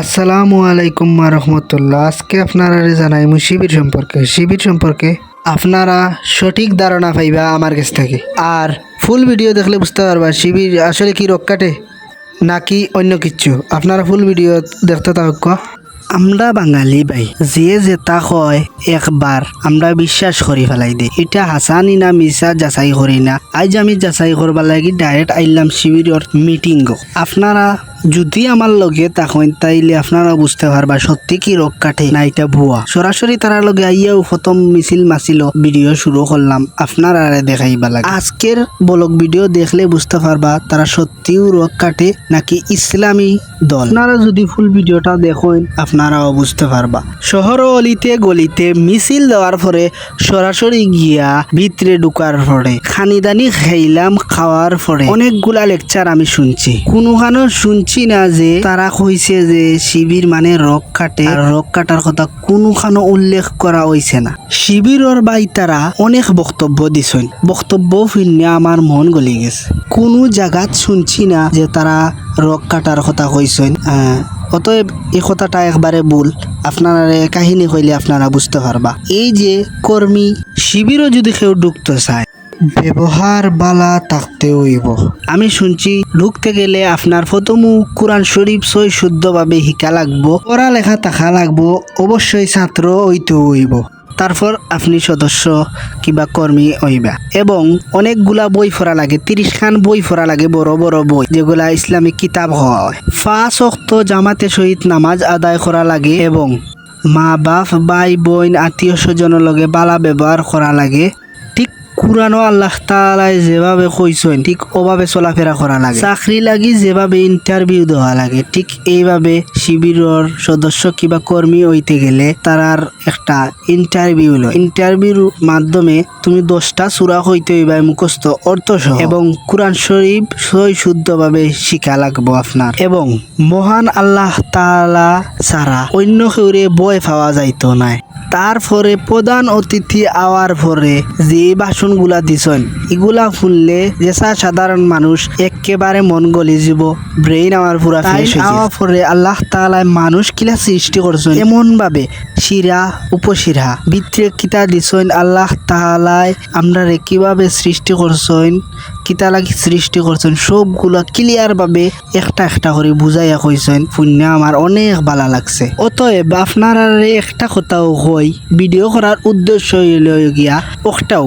আসসালামু আলাইকুম রহমতুল্লাহ। আজকে আপনারা জানাই মু শিবির সম্পর্কে। শিবির সম্পর্কে আপনারা সঠিক ধারণা পাইবা আমার কাছ থেকে। আর ফুল ভিডিও দেখলে বুঝতে পারবা শিবির আসলে কি রক্ষাটে নাকি অন্য কিছু। আপনারা ফুল ভিডিও দেখতে থাক। আমরা বাঙালি ভাই যে যেটা কয় একবার আমরা বিশ্বাস করি ফেলাই দে। এটা হাসানি না মিশা যাচাই করি না। আজ আমি যাচাই করবা লাগি ডাইরেক্ট আইলাম শিবিরের মিটিং আপনারা যদি আমার লগে তখন তাইলে আপনারা বুঝতে পারবা সত্যি কি রোগ কাটে না এটা ভুয়া সরাসরি তারা লগে আইয়াও প্রথম মিছিল মাছিল ভিডিও শুরু করলাম আপনারা দেখাইবা লাগে। আজকের বলক ভিডিও দেখলে বুঝতে পারবা তারা সত্যিও রোগ কাটে নাকি ইসলামী দল। আপনারা যদি ফুল ভিডিওটা দেখেন আপনারাও বুঝতে পারবা। শহর অলিতে গলিতে মিছিল দেওয়ার পরে সরাসরি গিয়া ভিতরে ঢুকার পরে খানিদানি খাইলাম খাওয়ার পরে অনেকগুলা লেকচার আমি শুনছি। কোনোখানো শুনছি না যে তারা কইছে যে শিবির মানে রক কাটে আর রক কাটার কথা কোনোখানো উল্লেখ করা হইছে না। শিবিরর বাই তারা অনেক বক্তব্য দিছেন। বক্তব্য শুনে আমার মন গলি গেছে। কোনো জায়গাত শুনছি না যে তারা রক কাটার কথা কইছেন অতএব এই কথাটা একবারে ভুল। আপনারা কাহিনী কইলে আপনারা বুঝতে পারবা। এই যে কর্মী শিবিরও যদি কেউ ঢুকতে চায়, ব্যবহার বালা থাকতে হইব। আমি শুনছি, ঢুকতে গেলে আপনার প্রথমু কোরআন শরীফ সই শুদ্ধভাবে শিকা লাগবো, পড়ালেখা থাকা লাগবো, অবশ্যই ছাত্র হইতে হইব। তারপর আপনি সদস্য কিবা কর্মী হইবা। এবং অনেকগুলা বই পড়া লাগে তিরিশ খান বই পড়া লাগে, বড় বড় বই, যেগুলা ইসলামিক কিতাব হয়। ফাঁস অক্ত জামাতে সহিত নামাজ আদায় করা লাগে এবং মা বাপ ভাই বোন আত্মীয় স্বজনের লগে বালা ব্যবহার করা লাগে। কুরানো আল্লাহ তালাই যেভাবে কইছেন, ঠিক ওভাবে চলাফেরা করা লাগে। চাকরি লাগি যেভাবে ইন্টারভিউ দেওয়া লাগে, ঠিক এইভাবে শিবিরের সদস্য কিবা কর্মী হইতে গেলে তারার একটা ইন্টারভিউ লয়। ইন্টারভিউর মাধ্যমে তুমি দশটা সুরা হইতে হইবা মুখস্থ, অর্থ সহ। এবং কোরআন শরীফ সই শুদ্ধভাবে শিখা লাগবো আপনার। এবং মহান আল্লাহ তাআলা ছাড়া অন্য কেউরে বয় পাওয়া যাইতো নাই। তারপরে প্রধান অতিথি আওয়ার পরে যে বাসনগুলা দিছেন এগুলা ফুললে যেসা সাধারণ মানুষ একেবারে মন গলি যাব ব্রেইন আমার পুরা ফ্রেশ আওয়ার পরে আল্লাহ তাআলায় মানুষ কিলা সৃষ্টি করছেন? এমন ভাবে শিরা উপশিরা ভিতরে কিতা দিছেন আল্লাহ তাআলায় আমরা কীভাবে সৃষ্টি করছেন কিতা লাগি সৃষ্টি করছেন সবগুলা ক্লিয়ার ভাবে একটা একটা করে বুঝাইয়া কইছেন পুণ্য আমার অনেক ভালো লাগছে। অতএব আপনারা একটা কথাও কই ভিডিও করার উদ্দেশ্য গিয়া ওটাও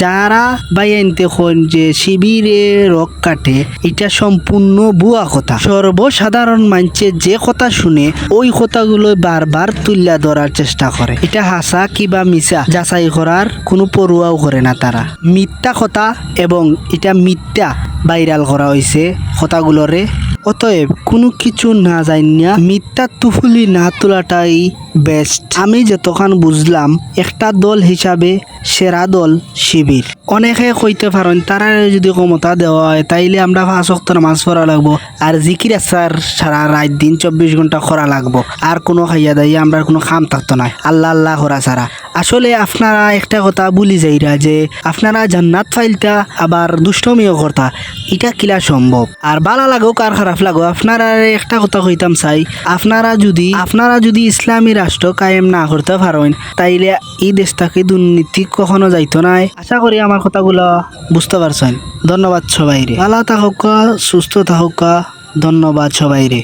যারা বাইনতে হন যে শিবিরে রক কাটে এটা সম্পূর্ণ বুয়া কথা। সর্বসাধারণ মানুষে যে কথা শুনে, ওই কথাগুলো বারবার তুলিয়া ধরার চেষ্টা করে এটা হাসা কিবা মিছা যাচাই করার কোনো পড়ুয়াও করে না তারা মিথ্যা কথা এবং এটা মিথ্যা ভাইরাল করা হয়েছে কথাগুলোরে অতএব কোনো কিছু না জানিয়া মিথ্যা তুফুলি না তোলাটাই বেস্ট আমি যতক্ষণ বুঝলাম, একটা দল হিসাবে সেরা দল শিবির। অনেকে কইতে পারেন তারা যদি ক্ষমতা দেওয়া হয়, তাইলে আমরা পাঁচ অক্ত নামাজ পড়া লাগবো, আর জিকির আসার সারা রাত দিন চব্বিশ ঘণ্টা করা লাগবো। আর কোনো খাইয়া দাইয়া আমরা কোনো খাম থাকতো না, আল্লাহ আল্লাহ করা ছাড়া। আসলে আপনারা একটা কথা ভুলি যাইরা যে, আপনারা জান্নাত ফাইলতা আবার দুষ্টমিও করতা, এটা কিলা সম্ভব? আর বালা লাগুক আর খারাপ লাগো আপনারা একটা কথা কইতাম চাই। আপনারা যদি আপনারা যদি ইসলামী রাষ্ট্র কায়েম না করতে পারেন, তাইলে এই দেশটাকে দুর্নীতি কখনো যাইতো নাই আশা করি আমার কথাগুলো বুঝতে পারছেন। ধন্যবাদ সবাই রে ভালো থাকুক সুস্থ থাকুক ধন্যবাদ সবাইরে।